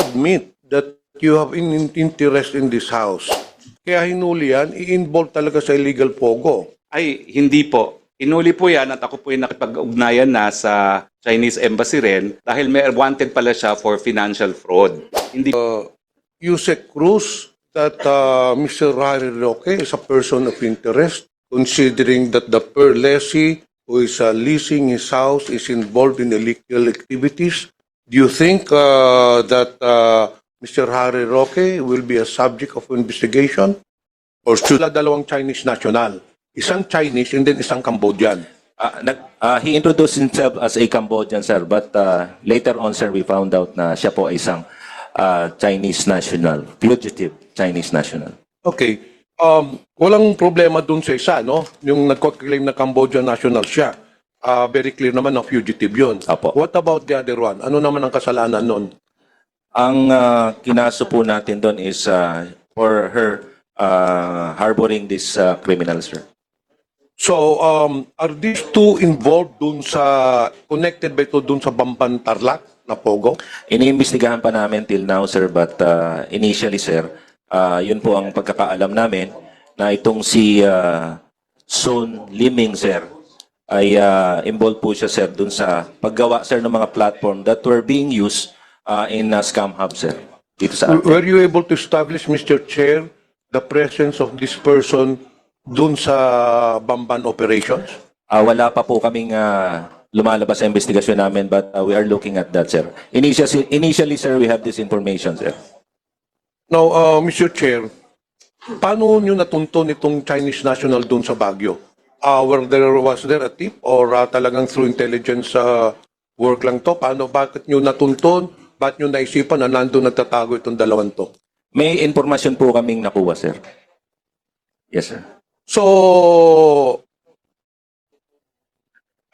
admit that you have in- interest in this house. Kaya hinuli yan, i-involve talaga sa illegal pogo. Ay, hindi po. Inuli po yan at ako po yung nakipag-ugnayan na sa Chinese Embassy rin dahil may wanted pala siya for financial fraud. Hindi Yusek Cruz, that uh, Mr. Harry Roque is a person of interest, considering that the per lessee who is uh, leasing his house is involved in illegal activities. Do you think uh, that uh, Mr. Harry Roque will be a subject of investigation? Or should dalawang Chinese national? Isang Chinese and then isang Cambodian. Ah, nag- ah, he introduced himself as a Cambodian, sir, but ah, later on, sir, we found out na siya po ay isang ah, Chinese national, fugitive Chinese national. Okay. Um, walang problema dun sa isa, no? Yung nagko-claim na Cambodian national siya. Ah, very clear naman na fugitive yun. Apo. What about the other one? Ano naman ang kasalanan nun? Ang ah, kinaso po natin doon is ah, for her ah, harboring this ah, criminal, sir. So, um, are these two involved dun sa, connected ba ito dun sa Bamban Tarlac na Pogo? Iniimbestigahan pa namin till now, sir, but ah, initially, sir, ah, yun po ang pagkakaalam namin na itong si ah, Son Liming, sir, ay ah, involved po siya, sir, dun sa paggawa, sir, ng mga platform that were being used ah, in uh, Scam Hub, sir. Dito sa atin. Were you able to establish, Mr. Chair, the presence of this person dun sa Bamban operations? Ah, wala pa po kaming ah, lumalabas sa investigasyon namin, but ah, we are looking at that, sir. Initially, initially, sir, we have this information, sir. Now, uh, Mr. Chair, paano nyo natuntun itong Chinese national doon sa Baguio? Uh, were there, was there a tip or uh, talagang through intelligence uh, work lang to? Paano, bakit nyo natuntun? Bakit nyo naisipan na nandun nagtatago itong dalawang to? May information po kaming nakuha, sir. Yes, sir. So,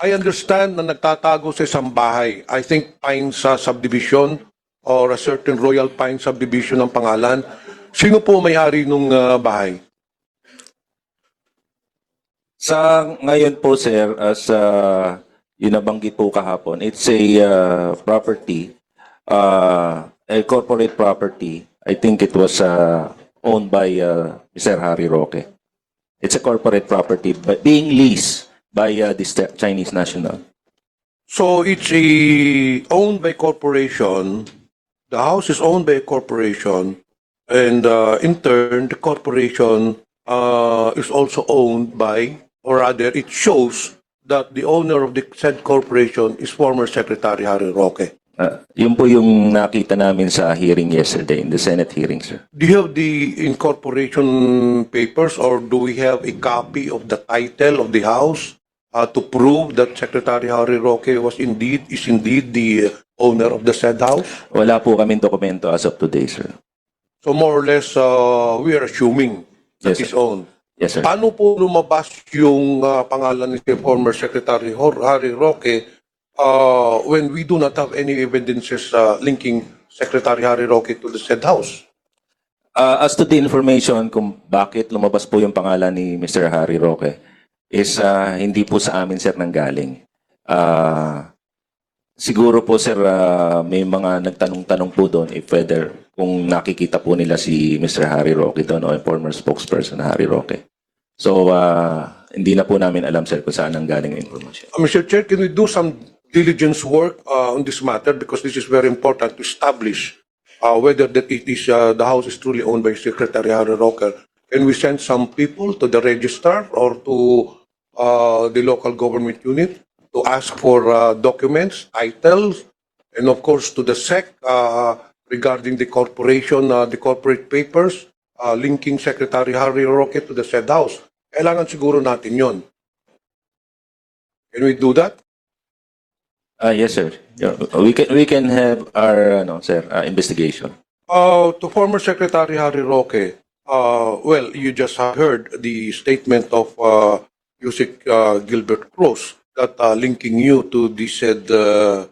I understand na nagtatago sa isang bahay. I think Pine sa subdivision or a certain Royal Pine subdivision ang pangalan. Sino po may-ari nung uh, bahay? Sa ngayon po, sir, as uh, yun nabanggit po kahapon, it's a uh, property, uh, a corporate property. I think it was uh, owned by uh, Mr. Harry Roque. It's a corporate property, but being leased by uh, this Chinese national. So it's a owned by corporation. The house is owned by a corporation, and uh, in turn, the corporation uh, is also owned by, or rather, it shows that the owner of the said corporation is former Secretary Harry Roque. Uh, yun po yung nakita namin sa hearing yesterday, in the Senate hearing, sir. Do you have the incorporation papers, or do we have a copy of the title of the house uh, to prove that Secretary Harry Roque was indeed is indeed the owner of the said house? Wala po kaming dokumento as of today, sir. So more or less, uh, we are assuming that Yes, is owned. Yes, sir. Paano po lumabas yung uh, pangalan ni former Secretary Harry Roque uh, when we do not have any evidences uh, linking Secretary Harry Roque to the said house? Uh, as to the information kung bakit lumabas po yung pangalan ni Mr. Harry Roque is uh, hindi po sa amin sir nanggaling. Uh, siguro po sir uh, may mga nagtanong-tanong po doon if whether kung nakikita po nila si Mr. Harry Roque doon o former spokesperson Harry Roque. So uh, hindi na po namin alam sir kung saan nanggaling ang information. Uh, Mr. Chair, can we do some diligence work uh, on this matter because this is very important to establish uh, whether that it is uh, the house is truly owned by Secretary Harry Roque. Can we send some people to the registrar or to uh, the local government unit to ask for uh, documents, titles, and of course to the SEC uh, regarding the corporation, uh, the corporate papers uh, linking Secretary Harry Roque to the said house. Kailangan siguro natin yon. Can we do that? Ah yes sir. Yeah, we can we can have our ano sir uh, investigation. Uh, to former Secretary Harry Roque, uh, well, you just have heard the statement of uh, Yusik uh, Gilbert Cruz that uh, linking you to the said uh,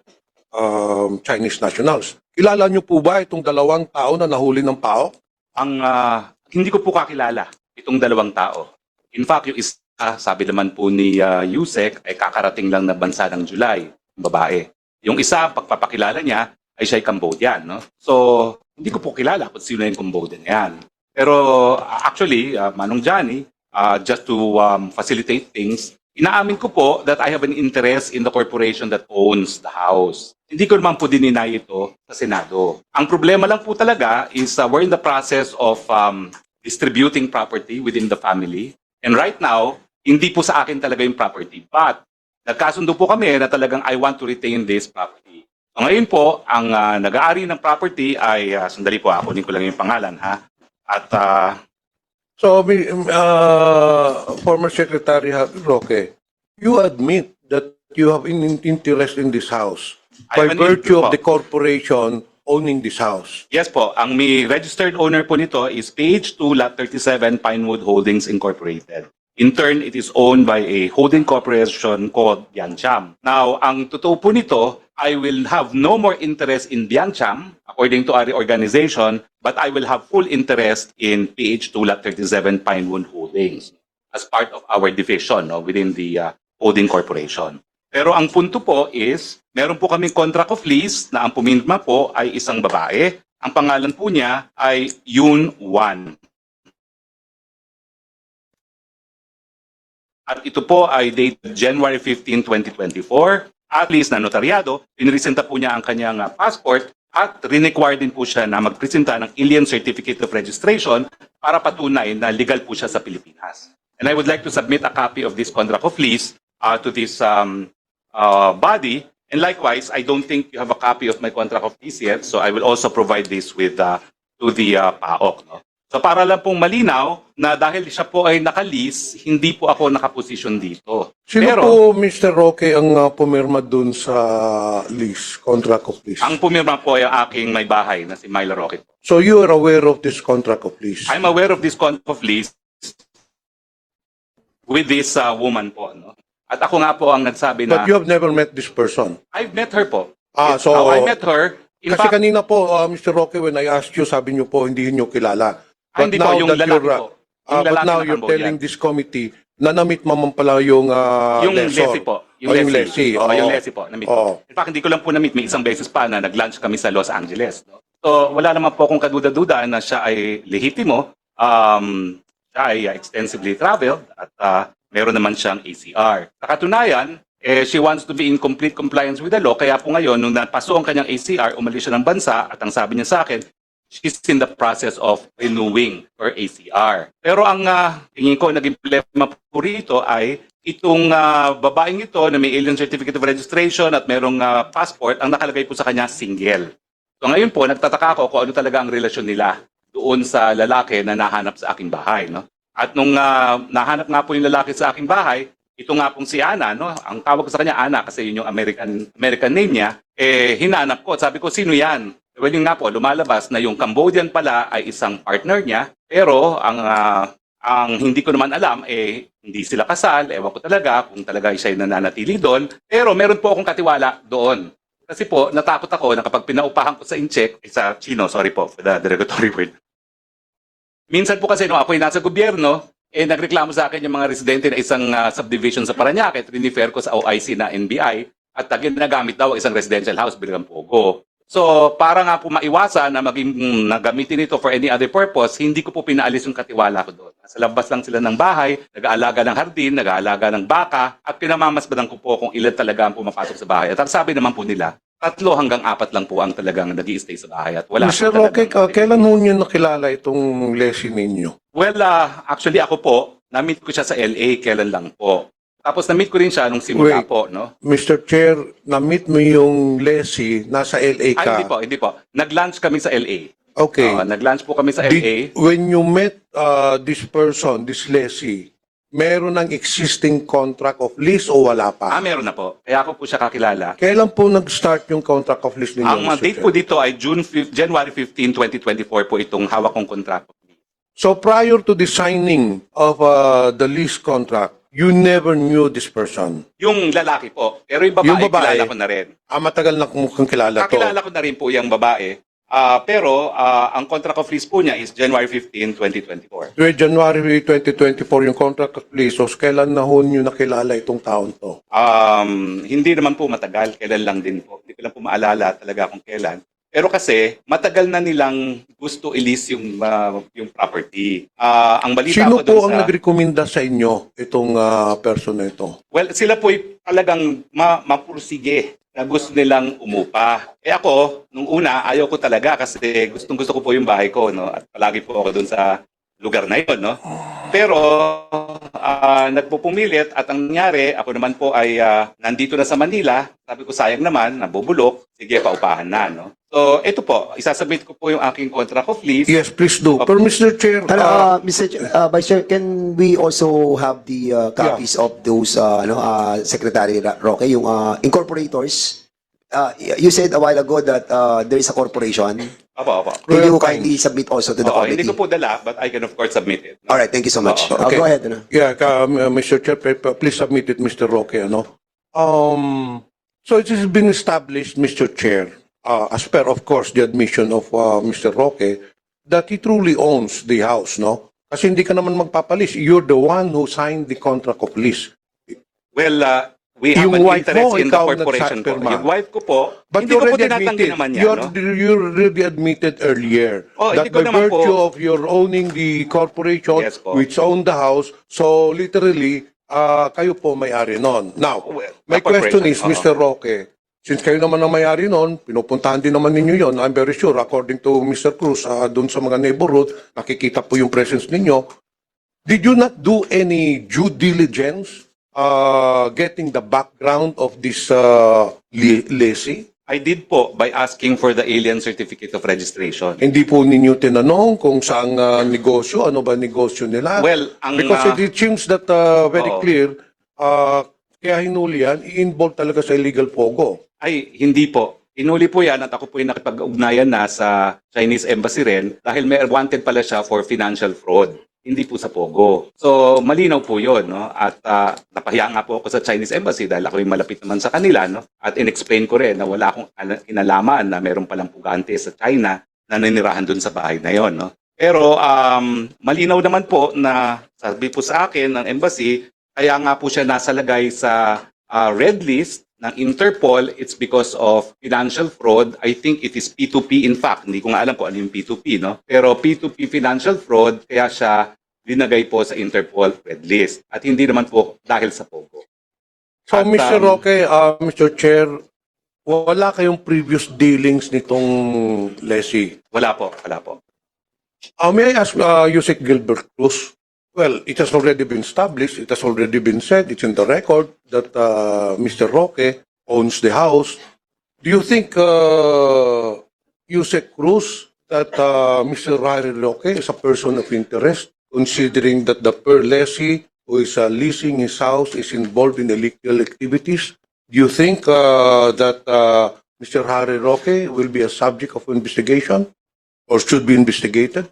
um, Chinese nationals. Kilala niyo po ba itong dalawang tao na nahuli ng PAO? ang ah, hindi ko po kakilala itong dalawang tao. In fact, yung isa, sabi naman po ni ah, Yusek, ay kakarating lang na bansa ng July, yung babae. Yung isa, pagpapakilala niya, ay siya ay Cambodian. No? So, hindi ko po kilala kung sino yung Cambodian yan. Pero uh, actually, uh, Manong Johnny, uh, just to um, facilitate things, inaamin ko po that I have an interest in the corporation that owns the house. Hindi ko naman po dininay ito sa Senado. Ang problema lang po talaga is uh, we're in the process of um, distributing property within the family. And right now, hindi po sa akin talaga yung property. But nagkasundo po kami na talagang I want to retain this property. So ngayon po, ang uh, nag-aari ng property ay, uh, sandali po, ako ko lang yung pangalan ha. At uh, So, uh, former Secretary Roque, you admit that you have an in- interest in this house by virtue of the corporation owning this house. yes po, ang may registered owner po nito is Page 2 Lot 37 Pinewood Holdings Incorporated. In turn, it is owned by a holding corporation called Biancham. Now, ang totoo po nito, I will have no more interest in Biancham, according to our organization, but I will have full interest in PH2 Lot 37 Pinewood Holdings as part of our division no, within the uh, holding corporation. Pero ang punto po is, meron po kaming contract of lease na ang pumirma po ay isang babae. Ang pangalan po niya ay Yun Wan. At ito po ay dated January 15, 2024. At least na notaryado, pinresenta po niya ang kanyang ah, passport at require din po siya na magpresenta ng Alien Certificate of Registration para patunay na legal po siya sa Pilipinas. And I would like to submit a copy of this contract of lease uh, to this um, uh, body. And likewise, I don't think you have a copy of my contract of lease yet, so I will also provide this with uh, to the uh, PAOK. No? So para lang pong malinaw na dahil siya po ay nakalis, hindi po ako nakaposisyon dito. Sino Pero po, Mr. Roque, ang uh, pumirma dun sa lease, contract of lease? ang pumirma po ay aking may bahay na si Myla Rocket. So you are aware of this contract of lease? I'm aware of this contract of lease with this uh, woman po. No? At ako nga po ang nagsabi na, But you have never met this person? I've met her po. Ah, so... Oh, I met her. In Kasi fact, kanina po, uh, Mr. Roque, when I asked you, sabi niyo po, hindi niyo kilala. Ah, hindi po, yung that lalaki you're, uh, po. ah, Yung but now you're telling this committee na namit mo man pala yung uh, yung lessor. Leslie po. Oh, yung Leslie, Oo, oo. yung Leslie po. Na-meet. Oo. In fact, hindi ko lang po na-meet. May isang beses pa na nag-lunch kami sa Los Angeles. So, wala naman po akong kaduda-duda na siya ay lehitimo. Um, siya ay uh, extensively traveled at uh, meron naman siyang ACR. Sa katunayan, eh, she wants to be in complete compliance with the law. Kaya po ngayon, nung napaso ang kanyang ACR, umalis siya ng bansa at ang sabi niya sa akin, she's in the process of renewing her ACR. Pero ang uh, tingin ko naging problema po rito ay itong ah, babaeng ito na may alien certificate of registration at merong ah, passport, ang nakalagay po sa kanya single. So ngayon po, nagtataka ako kung ano talaga ang relasyon nila doon sa lalaki na nahanap sa aking bahay. No? At nung ah, nahanap nga po yung lalaki sa aking bahay, ito nga pong si Ana, no? ang tawag ko sa kanya Ana kasi yun yung American, American name niya, eh hinanap ko. Sabi ko, sino yan? Well, yun nga po, lumalabas na yung Cambodian pala ay isang partner niya, pero ang ah, ang hindi ko naman alam, eh, hindi sila kasal, ewan ko talaga kung talaga siya ay nananatili doon, pero meron po akong katiwala doon. Kasi po, natakot ako na kapag pinaupahan ko sa incheck, eh, sa Chino, sorry po for the derogatory word. Minsan po kasi nung ako ay nasa gobyerno, eh nagreklamo sa akin yung mga residente na isang ah, subdivision sa Paranaque, at rinifer ko sa OIC na NBI, at uh, ginagamit daw ang isang residential house bilang pogo. So, para nga po maiwasan na maging mm, nagamitin ito for any other purpose, hindi ko po pinaalis yung katiwala ko doon. Sa labas lang sila ng bahay, nag-aalaga ng hardin, nag-aalaga ng baka, at pinamamasbadan ko po kung ilan talaga ang pumapasok sa bahay. At sabi naman po nila, tatlo hanggang apat lang po ang talagang nag stay sa bahay. At wala Mr. Roque, uh, kailan ho niyo nakilala itong Leslie ninyo? Well, ah, actually ako po, na-meet ko siya sa LA, kailan lang po. Tapos na-meet ko rin siya nung simula Wait. po, no? Mr. Chair, na-meet mo yung Leslie, nasa LA Ay, ka. hindi po, hindi po. Nag-lunch kami sa LA. Okay. Oo, nag-lunch po kami sa Did- LA. when you met uh, this person, this Leslie, meron ng existing contract of lease o wala Ah, pa? meron na po. Kaya ako po siya kakilala. Kailan po nag-start yung contract of lease ninyo? Ang Mr. date Chair? po dito ay June 5, January 15, 2024 po itong hawak kong kontrako. So prior to the signing of uh, the lease contract, you never knew this person? Yung lalaki po. Pero yung babae, Yung babae, kilala ko na rin. Ah, matagal na mukhang kilala to. Kakilala ko na rin po yung babae. Ah, pero ah, ang contract of lease po niya is January 15, 2024. With January 2024 yung contract of lease, so kailan na ho nyo nakilala itong taon to? Um, hindi naman po matagal, kailan lang din po. Hindi ko lang po maalala talaga kung kailan. Pero kasi matagal na nilang gusto ilis yung ah, yung property. Ah, ang balita Sino ko po ang sa nagrekomenda sa inyo itong ah, person na ito? Well, sila po talagang ma mapursige na gusto nilang umupa. Eh ako, nung una, ayaw ko talaga kasi gustong gusto ko po yung bahay ko, no? At palagi po ako dun sa lugar na yun, no? Pero ah, nagpupumilit at ang nangyari, ako naman po ay ah, nandito na sa Manila. Sabi ko, sayang naman, nabubulok. Sige, paupahan na, no? So, ito po, isasubmit ko po yung aking contract of lease. Yes, please do. Pero Mr. Chair, Ano, ah, uh, Mr. Ch- uh, Vice Chair, can we also have the uh, copies of those, uh, ano, uh, Secretary Roque, yung uh, incorporators? Uh, you said a while ago that uh, there is a corporation. Opo, opo. Can you kindly submit also to the Oo, hindi committee? ko po dala, but I can of course submit it. no? All right, thank you so much. Oo, Uh, okay. go ahead. Ano. Yeah, ka- uh, Mr. Chair, please submit it, Mr. Roque. Ano? Um, so it has been established, Mr. Chair, uh, as per, of course, the admission of uh, Mr. Roque, that he truly owns the house, no? Kasi hindi ka naman magpapalis. You're the one who signed the contract of lease. Well, uh, we have Yung an wife interest mo, in the ikaw corporation po. Yung wife ko po, But hindi you ko po already tinatanggi admitted, naman yan. you no? you already admitted earlier Oh, that hindi ko by naman virtue po- of your owning the corporation Yes po. which owned the house, so literally, uh, kayo po may-ari nun. Now, Well, my question is, corporation, Mr. Roque, since kayo naman ang may-ari nun, pinupuntahan din naman ninyo yon. I'm very sure, according to Mr. Cruz, uh, dun sa mga neighborhood, nakikita po yung presence ninyo. Did you not do any due diligence uh, getting the background of this uh, li- lessee? I did po by asking for the alien certificate of registration. Hindi po ninyo tinanong kung saang uh, negosyo, ano ba negosyo nila? Well, ang, Because uh, it seems that uh, very Oo. clear, uh, kaya hinuli yan, i-involve talaga sa illegal pogo. Ay, hindi po. Inuli po yan at ako po yung nakipag-ugnayan na sa Chinese Embassy rin dahil may wanted pala siya for financial fraud. Hindi po sa Pogo. So, malinaw po yun. No? At ah, napahiya nga po ako sa Chinese Embassy dahil ako yung malapit naman sa kanila. No? At in-explain ko rin na wala akong ala- kinalaman na meron palang pugante sa China na nanirahan dun sa bahay na yon. No? Pero um, malinaw naman po na sabi po sa akin ng embassy, kaya nga po siya nasa lagay sa uh, red list ng Interpol, it's because of financial fraud. I think it is P2P in fact. Hindi ko nga alam kung ano yung P2P, no? Pero P2P financial fraud, kaya siya linagay po sa Interpol red list. At hindi naman po dahil sa Pogo. So, At, Mr. um, Roque, uh, Mr. Chair, wala kayong previous dealings nitong lessee. Wala po, wala po. Uh, may I ask uh, Yusek Gilbert Cruz? Well, it has already been established, it has already been said, it's in the record that uh, Mr. Roque owns the house. Do you think, uh, Yusek Cruz, that uh, Mr. Harry Roque is a person of interest, considering that the per lessee who is uh, leasing his house is involved in illegal activities? Do you think uh, that uh, Mr. Harry Roque will be a subject of investigation or should be investigated?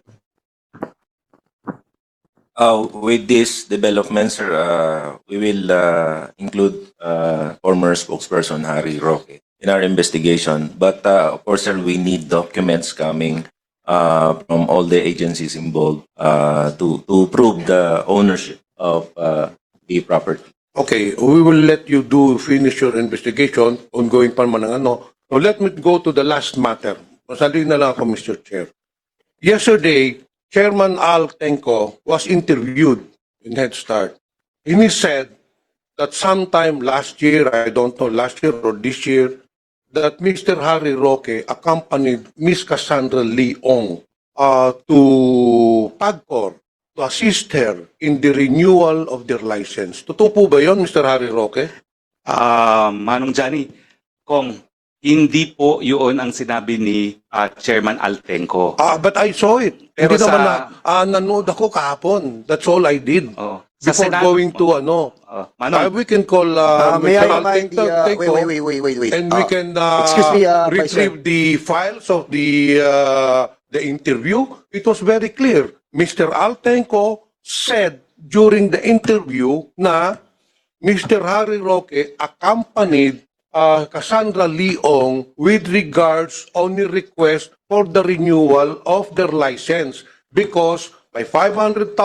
Uh, with this development, sir, uh, we will uh, include uh, former spokesperson Harry Roque in our investigation. But uh, of course, sir, we need documents coming uh, from all the agencies involved uh, to to prove the ownership of uh, the property. Okay, we will let you do finish your investigation. Ongoing pa ang ano. So let me go to the last matter. Masali na lang ako, Mr. Chair. Yesterday, Chairman Al Tenko was interviewed in Head Start. And he said that sometime last year, I don't know, last year or this year, that Mr. Harry Roque accompanied Miss Cassandra Leong uh, to PAGCOR to assist her in the renewal of their license. Totoo po ba yun, Mr. Harry Roque? Ah, Manong Johnny, kung hindi po yun ang sinabi ni ah, Chairman Altenco. Ah, but I saw it. Pero Hindi naman na, sa- ah, nanood ako kahapon. That's all I did. Oh, sa Before Senado going to ano. Oh, Ah, Manong, we can call uh, Uh, may I Mr. remind the, uh, Altenco, wait, wait, wait, wait, wait, wait. and we Uh, can uh, excuse me, uh, Vice retrieve the files of the uh, the interview. It was very clear. Mr. Altenco said during the interview na Mr. Harry Roque accompanied uh, Cassandra Leong with regards on the request for the renewal of their license because by $500,000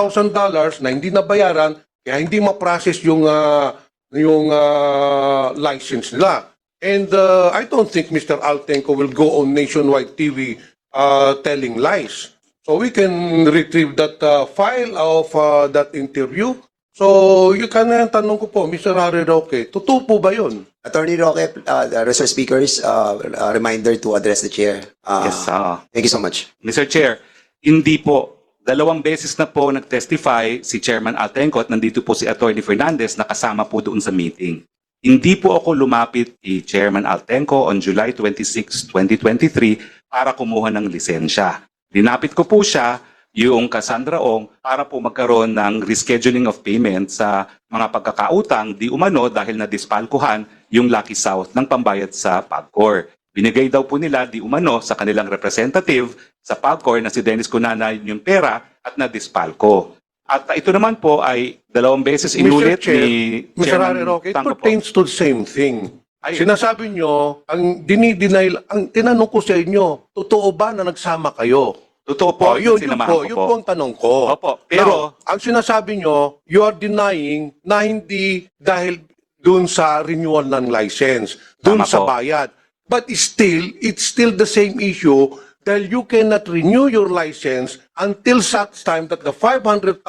na hindi nabayaran, kaya hindi ma-process yung, uh, yung uh, license nila. And uh, I don't think Mr. Altenco will go on nationwide TV uh, telling lies. So we can retrieve that uh, file of uh, that interview. So you can uh, tanong ko po, Mr. Harry Roque, totoo po ba yun? Attorney Roque, uh, the resource speakers, uh, a reminder to address the chair. Uh, Yes, ah. Thank you so much. Mr. Chair, hindi po. Dalawang beses na po nag-testify si Chairman Altenco at nandito po si Attorney Fernandez na kasama po doon sa meeting. Hindi po ako lumapit kay Chairman Altenco on July 26, 2023 para kumuha ng lisensya. Linapit ko po siya yung Cassandra Ong para po magkaroon ng rescheduling of payment sa mga pagkakautang di umano dahil na-dispalkuhan yung Lucky South ng pambayad sa PAGCOR. Binigay daw po nila di umano sa kanilang representative sa PAGCOR na si Dennis Cunana yung pera at na-dispalko. At uh, ito naman po ay dalawang beses inulit Chair, ni Mr. Chairman Harry Roque, it Tanco po. pertains to the same thing. Ay- Sinasabi nyo, ang dinideny, ang tinanong ko sa inyo, totoo ba na nagsama kayo? Totoo po, Oh, yun, yun sinamahan po, ko yun po. po ang tanong ko. Opo, pero- Now, ang sinasabi nyo, you are denying na hindi dahil dun sa renewal ng license, dun Tama sa po. bayad. But still, it's still the same issue dahil you cannot renew your license until such time that the $500,000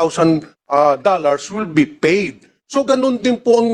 uh, dollars will be paid. So ganun din po ang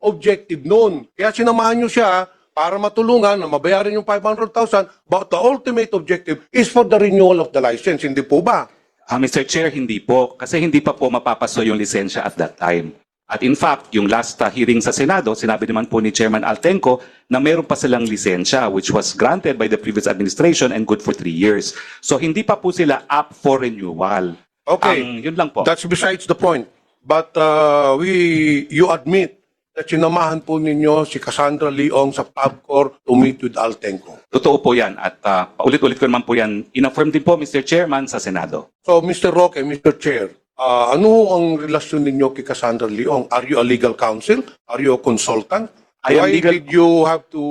objective noon. Kaya sinamahan nyo siya para matulungan na mabayaran yung 500,000 but the ultimate objective is for the renewal of the license. Hindi po ba? Ah, Mr. Chair, hindi po. Kasi hindi pa po mapapaso yung lisensya at that time. At in fact, yung last uh, hearing sa Senado, sinabi naman po ni Chairman Altenco na meron pa silang lisensya which was granted by the previous administration and good for three years. So hindi pa po sila up for renewal. Okay. Ang, yun lang po. That's besides the point. But uh, we, you admit that sinamahan po ninyo si Cassandra Leong sa PABCOR to meet with Altenco. Totoo po yan. At uh, paulit-ulit ko naman po yan. In-affirm din po, Mr. Chairman, sa Senado. So, Mr. Roque, Mr. Chair, uh, ano ang relasyon ninyo kay Cassandra Leong? Are you a legal counsel? Are you a consultant? I Why legal- did you have to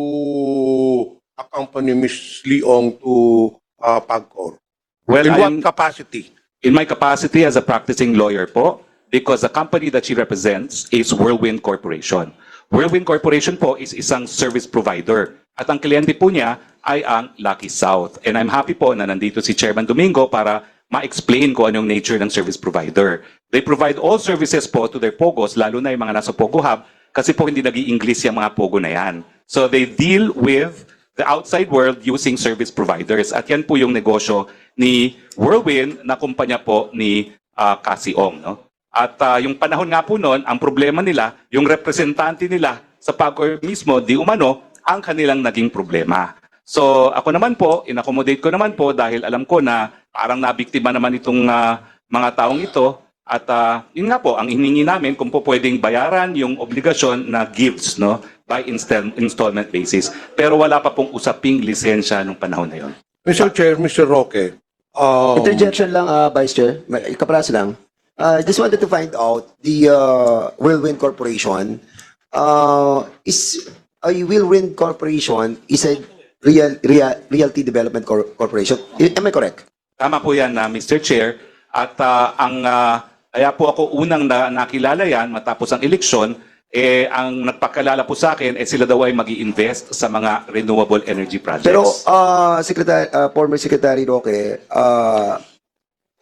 accompany Ms. Leong to uh, PABCOR? Well, In I what am- capacity? In my capacity as a practicing lawyer po, because the company that she represents is Whirlwind Corporation. Whirlwind Corporation po is isang service provider. At ang kliyente po niya ay ang Lucky South. And I'm happy po na nandito si Chairman Domingo para ma-explain ko anong nature ng service provider. They provide all services po to their POGOs, lalo na yung mga nasa POGO Hub, kasi po hindi nag english yung mga POGO na yan. So they deal with the outside world using service providers. At yan po yung negosyo ni Whirlwind na kumpanya po ni uh, Cassie Ong. No? At ah, yung panahon nga po noon, ang problema nila, yung representante nila sa PAGCOR mismo, di umano, ang kanilang naging problema. So ako naman po, inaccommodate ko naman po dahil alam ko na parang nabiktima naman itong ah, mga taong ito. At ah, yun nga po, ang hiningi namin kung po pwedeng bayaran yung obligasyon na gifts no, by install- installment basis. Pero wala pa pong usaping lisensya nung panahon na yun. Mr. Chair, Mr. Roque, um, Interjection lang, uh, Vice Chair. May- Kapalas lang. Uh, just wanted to find out the uh, Whirlwind Corporation uh, is a Whirlwind Corporation is a real, real realty development cor- corporation. I- Am I correct? Tama po yan, na Mr. Chair. At ah, ang ah, kaya po ako unang na, nakilala yan matapos ang eleksyon, eh, ang nagpakilala po sa akin, eh, sila daw ay mag invest sa mga renewable energy projects. Pero uh, Secretary, uh, former Secretary Roque, uh,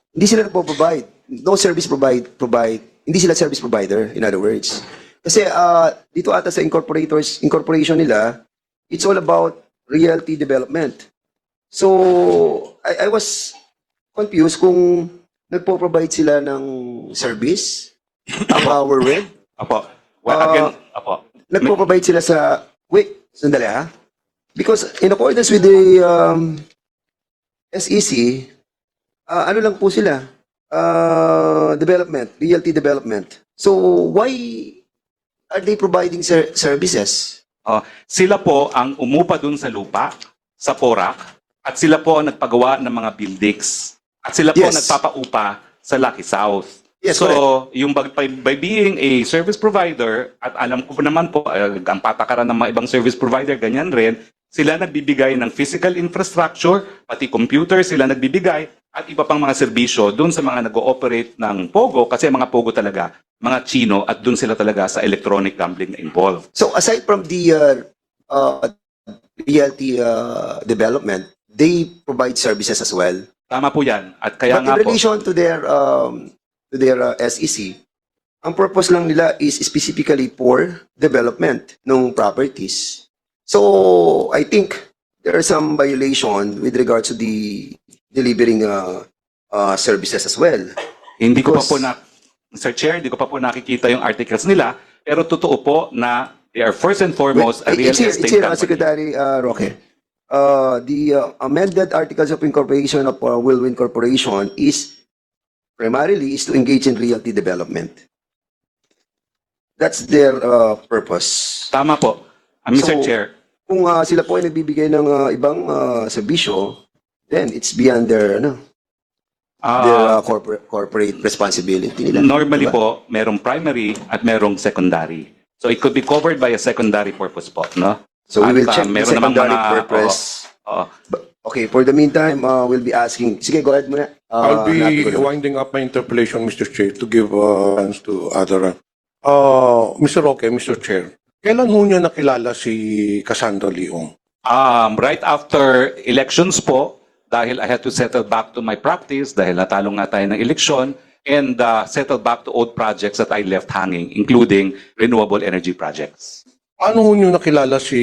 hindi sila nagpo-provide. No service provide provide. Hindi sila service provider in other words. Kasi uh, dito ata sa incorporators incorporation nila, it's all about realty development. So I, I was confused kung nagpo-provide sila ng service ang our web. Apo. Well, Ah, again, apo. Nagpo-provide sila sa wait, sandali ha. Because in accordance with the um, SEC, ah, ano lang po sila? Ah, development, realty development. So why are they providing ser- services? Oh, sila po ang umupa dun sa lupa, sa Porac, at sila po ang nagpagawa ng mga buildings. At sila po ang Yes. nagpapaupa sa Lucky South. Yes, so, correct. yung by, by, by being a service provider, at alam ko po naman po, uh, ang patakaran ng mga ibang service provider, ganyan rin, sila nagbibigay ng physical infrastructure, pati computer sila nagbibigay, at iba pang mga serbisyo doon sa mga nag-ooperate ng POGO, kasi mga POGO talaga, mga Chino, at doon sila talaga sa electronic gambling na involved. So aside from the uh, uh, realty uh, development, they provide services as well. Tama po yan. At kaya But nga in po, relation to their um, to their uh, SEC, ang purpose lang nila is specifically for development ng properties. So, I think there are some violation with regards to the delivering uh, uh, services as well. hindi ko pa because- po na, Mr. Chair, hindi ko pa po nakikita yung articles nila, pero totoo po na they are first and foremost a Wait, real it's here, estate it's here, uh, company. Secretary uh, Roque. Uh, the uh, amended articles of incorporation of uh, Whirlwind Corporation is primarily is to engage in realty development. That's their uh, purpose. Tama po. Ah, Mr. So, Chair, Kung uh, sila po ay nagbibigay ng uh, ibang uh, serbisyo, then it's beyond their ano, their ah, uh, corporate corporate responsibility nila. normally Diba? po, merong primary at merong secondary. So it could be covered by a secondary purpose po, no? So we will At, uh, check the meron namang secondary mga- purpose. Oo. Okay, for the meantime, uh, we'll be asking. Sige, go ahead muna. Uh, I'll be winding up my interpellation, Mr. Chair, to give uh, chance to other. Uh, Mr. Roque, Mr. Chair, kailan ho niya nakilala si Cassandra Leong? Um, right after elections po, dahil I had to settle back to my practice, dahil natalo nga tayo ng eleksyon, and uh, settle back to old projects that I left hanging, including renewable energy projects. Paano ho niyo nakilala si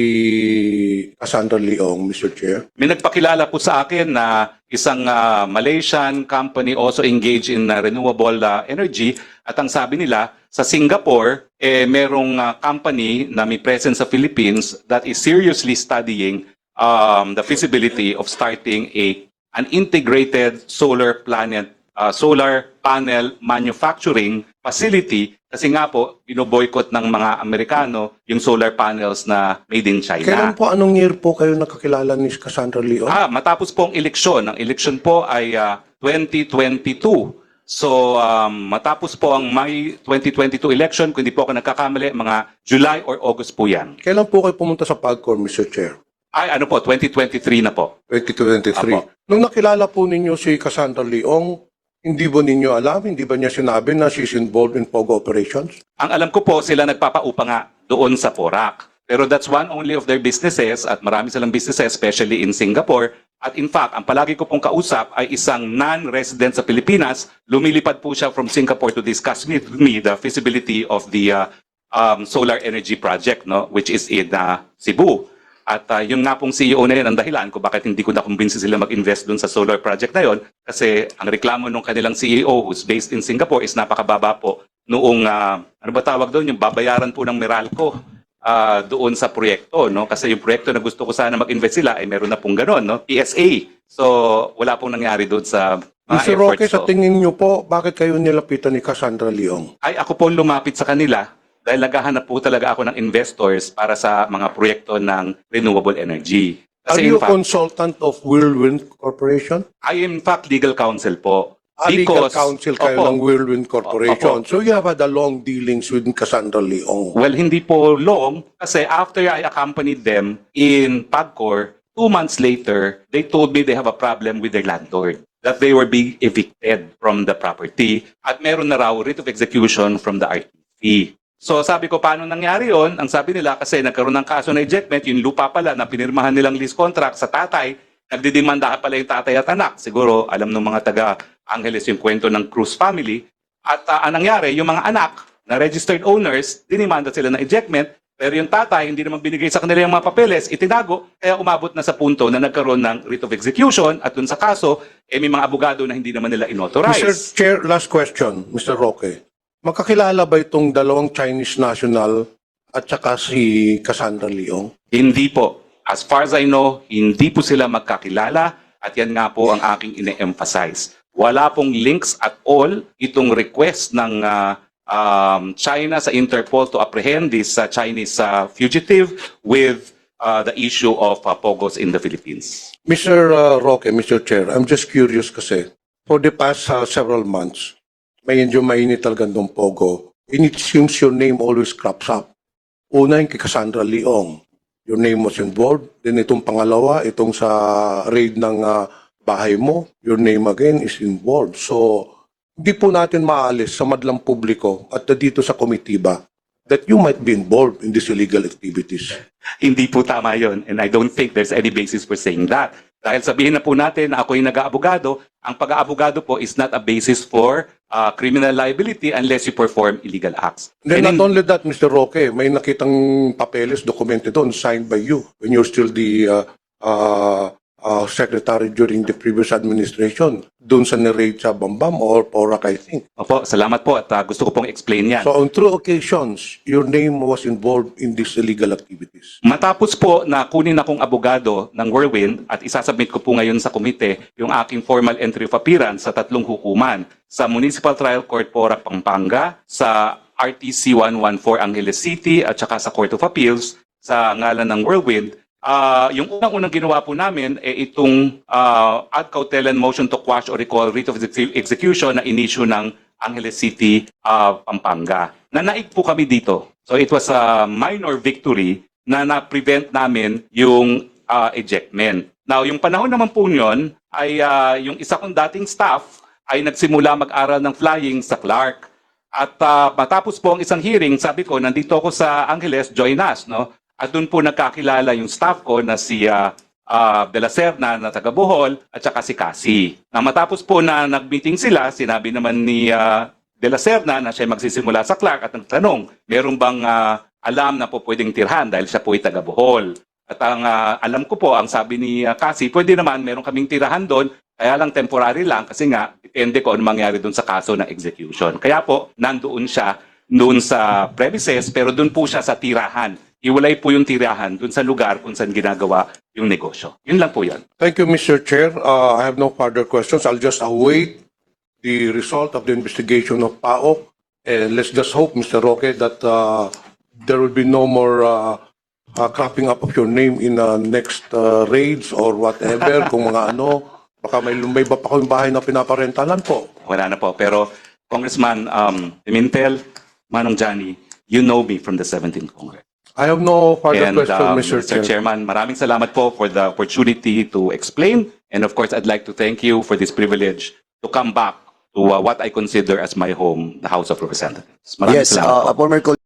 Cassandra Leong, Mr. Chair? May nagpakilala po sa akin na isang ah, Malaysian company also engaged in ah, renewable ah, energy at ang sabi nila sa Singapore eh merong ah, company na may presence sa Philippines that is seriously studying um, the feasibility of starting a an integrated solar planet ah, solar panel manufacturing facility kasi nga po binoboykot ng mga Amerikano yung solar panels na made in China. Kailan po, anong year po kayo nakakilala ni Cassandra Leong? Ah, matapos po ang eleksyon. Ang eleksyon po ay ah, 2022. So, um, matapos po ang May 2022 election, kung hindi po ako nagkakamali, mga July or August po yan. Kailan po kayo pumunta sa PAGCOR, Mr. Chair? Ay, ano po, 2023 na po. 2023. Apo. Nung nakilala po ninyo si Cassandra Leong, hindi ba ninyo alam, hindi ba niya sinabi na she's involved in POGO operations? Ang alam ko po, sila nagpapaupa nga doon sa Porac. Pero that's one only of their businesses at marami silang businesses, especially in Singapore. At in fact, ang palagi ko pong kausap ay isang non-resident sa Pilipinas. Lumilipad po siya from Singapore to discuss with me the feasibility of the uh, um, solar energy project, no, which is in uh, Cebu. At uh, yun nga pong CEO na yun ang dahilan kung bakit hindi ko nakumbinsi sila mag-invest dun sa solar project na yun. Kasi ang reklamo ng kanilang CEO who's based in Singapore is napakababa po noong, uh, ano ba tawag doon, yung babayaran po ng Meralco ah, doon sa proyekto, no? Kasi yung proyekto na gusto ko sana mag-invest sila ay meron na pong ganon, no? PSA. So, wala pong nangyari doon sa mga Mr. efforts Roque, sa ko. tingin niyo po, bakit kayo nilapitan ni Cassandra Leong? Ay, ako po lumapit sa kanila dahil naghahanap po talaga ako ng investors para sa mga proyekto ng renewable energy. Are Kasi you in fact, consultant of Whirlwind Corporation? I am in fact legal counsel po. Ah, legal Because- counsel kayo Opo. ng Whirlwind Corporation. Opo. So you have had a long dealings with Cassandra Leong. Well, hindi po long kasi after I accompanied them in PAGCOR, two months later, they told me they have a problem with their landlord that they were being evicted from the property at meron na raw writ of execution from the RTP. So sabi ko, paano nangyari yon? Ang sabi nila, kasi nagkaroon ng kaso na ejectment, yung lupa pala na pinirmahan nilang lease contract sa tatay, nagdidimanda pala yung tatay at anak. Siguro, alam ng mga taga Angeles yung kwento ng Cruz family. At ah, ang nangyari, yung mga anak na registered owners, dinimanda sila ng ejectment, pero yung tatay, hindi naman binigay sa kanila yung mga papeles, itinago, kaya umabot na sa punto na nagkaroon ng writ of execution at dun sa kaso, eh, may mga abogado na hindi naman nila Mr. inauthorize. Chair, last question, Mr. Roque. Makakilala ba itong dalawang Chinese national at saka si Cassandra Leong? Hindi po. As far as I know, hindi po sila magkakilala at yan nga po ang aking ine-emphasize. Wala pong links at all itong request ng ah, um, China sa Interpol to apprehend this ah, Chinese ah, fugitive with ah, the issue of ah, Pogos in the Philippines. Mr. uh, Roque, Mr. Chair, I'm just curious kasi for the past uh, several months, medyo mainit talaga ng Pogo. And it seems your name always crops up. Una yung kay Cassandra Leong. Your name was involved. Then itong pangalawa, itong sa raid ng uh, bahay mo, your name again is involved. So, hindi po natin maalis sa madlang publiko at dito sa komitiba that you might be involved in these illegal activities. Hindi po tama yon and I don't think there's any basis for saying that. Dahil sabihin na po natin na ako yung nag-aabogado, ang pag-aabogado po is not a basis for uh, criminal liability unless you perform illegal acts. Then And not in- only that, Mr. Roque, may nakitang papeles, dokumente doon, signed by you when you're still the uh, uh, uh, secretary during the previous administration, doon sa niraid sa Bambam or Porac, I think. Opo, salamat po at uh, gusto ko pong explain yan. So on two occasions, your name was involved in these illegal activities. Matapos po na kunin akong abogado ng Whirlwind at isasubmit ko po ngayon sa komite yung aking formal entry of appearance sa tatlong hukuman sa Municipal Trial Court Porac, Pampanga, sa RTC 114 Angeles City at saka sa Court of Appeals sa ngalan ng Whirlwind. Ah, yung unang-unang ginawa po namin eh itong ah, ad cautelan motion to quash or recall writ of execu- execution na inisyu ng Angeles City, ah, Pampanga. Nanaig po kami dito. So it was a minor victory na na-prevent namin yung ah, ejectment. Now, yung panahon naman po yun, ay ah, yung isa kong dating staff ay nagsimula mag-aral ng flying sa Clark. At ah, matapos po ang isang hearing, sabi ko, nandito ako sa Angeles, join us, no? At doon po nagkakilala yung staff ko na si ah, ah, De La Serna na taga Bohol at saka si Cassie. Na matapos po na nag-meeting sila, sinabi naman ni ah, De La Serna na siya magsisimula sa Clark at nagtanong, meron bang ah, alam na po pwedeng tirhan dahil siya po ay taga Bohol. At ang ah, alam ko po, ang sabi ni uh, Cassie, pwede naman meron kaming tirahan doon, kaya lang temporary lang kasi nga depende ko ano mangyari doon sa kaso ng execution. Kaya po, nandoon siya doon sa premises pero doon po siya sa tirahan. Iwalay po yung tirahan doon sa lugar kung saan ginagawa yung negosyo. Yun lang po yun. Thank you, Mr. Chair. Uh, I have no further questions. I'll just await the result of the investigation of PAOK. And let's just hope, Mr. Roque, that uh, there will be no more uh, uh, cropping up of your name in uh, next uh, raids or whatever. kung mga ano, baka may lumay ba pa kayong bahay na pinaparentalan po. Wala na po. Pero Congressman um, Pimentel, Manong Johnny, you know me from the 17th Congress. I have no further And question, um, Mr. Chair. Chairman, maraming salamat po for the opportunity to explain. And of course, I'd like to thank you for this privilege to come back to uh, what I consider as my home, the House of Representatives. Maraming Yes, salamat po. uh, a former colleague